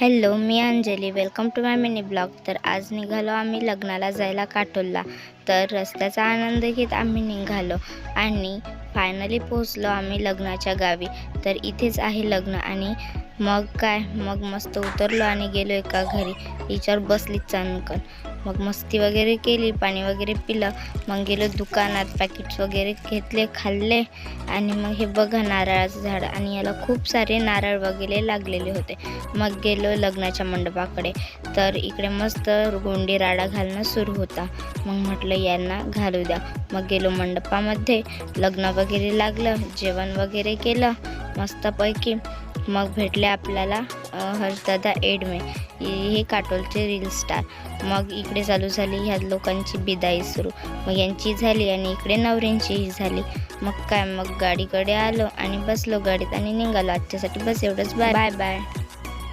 Hello me Anjali. Welcome to my mini blog. तर आज निघालो आम्ही लग्नाला जायला काटोलला. तर रस्त्याचा आनंद घेत आम्ही निघालो आणि फायनली पोचलो आम्ही लग्नाच्या गावी. तर इथेच आहे लग्न आणि मग काय? मग मस्त उतरलो आणि गेलो एका घरी. तिच्यावर बसली चणकण मग मस्ती वगैरे केली पाणी वगैरे पिलं. मग गेलो दुकानात पॅकेट्स वगैरे घेतले खाल्ले. आणि मग हे बघा नारळाचं झाड. आणि याला खूप सारे नारळ वगैरे लागलेले होते. मग गेलो लग्नाच्या मंडपाकडे. तर इकडे मस्त गोंडी राडा घालणं सुरू होता. मग म्हटलं यांना घालू द्या. मग गेलो मंडपामध्ये. लग्न वगैरे लागलं जेवण वगैरे केलं मस्तपैकी. मग भेटले आपल्याला हर्षदादा एडमे. हे काटोलचे रील स्टार मग इकडे चालू झाली ह्या लोकांची बिदाई सुरू. मग यांची झाली आणि इकडे नवऱ्यांचीही झाली. मग काय मग गाडीकडे आलो आणि बसलो. गाडीत आणि निघालो. आजच्यासाठी बस एवढंच. बाय. Bye bye.